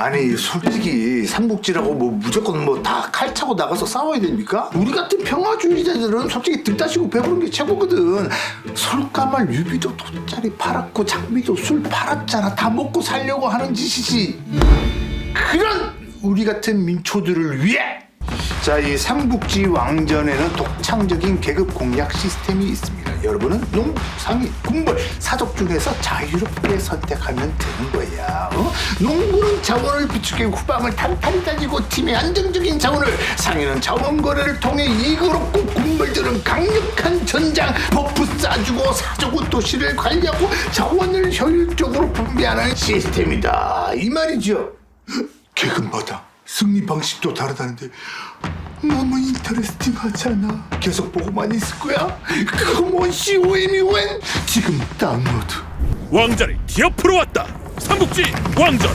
아니 솔직히 삼국지라고 뭐 무조건 뭐 다 칼 차고 나가서 싸워야 됩니까? 우리 같은 평화주의자들은 솔직히 등 따시고 배부른 게 최고거든. 솔까말 유비도 돗자리 팔았고 장비도 술 팔았잖아. 다 먹고 살려고 하는 짓이지. 그런 우리 같은 민초들을 위해 자, 이 삼국지 왕전에는 독창적인 계급 공략 시스템이 있습니다. 여러분은 군벌, 사족 중에서 자유롭게 선택하면 되는 거야. 어? 농부는 자원을 비축해 후방을 탄탄히 다지고 팀의 안정적인 자원을, 상인은 자원 거래를 통해 이익을 얻고 군벌들은 강력한 전장, 버프 쏴주고 사족은 도시를 관리하고 자원을 효율적으로 분배하는 시스템이다. 이 말이죠. 계급마다 승리 방식도 다르다는데 너무 인터레스팅하지 않아? 계속 보고만 있을 거야? 컴온 COMUN 지금 다운로드 왕자를 기어프로 왔다. 삼국지 왕전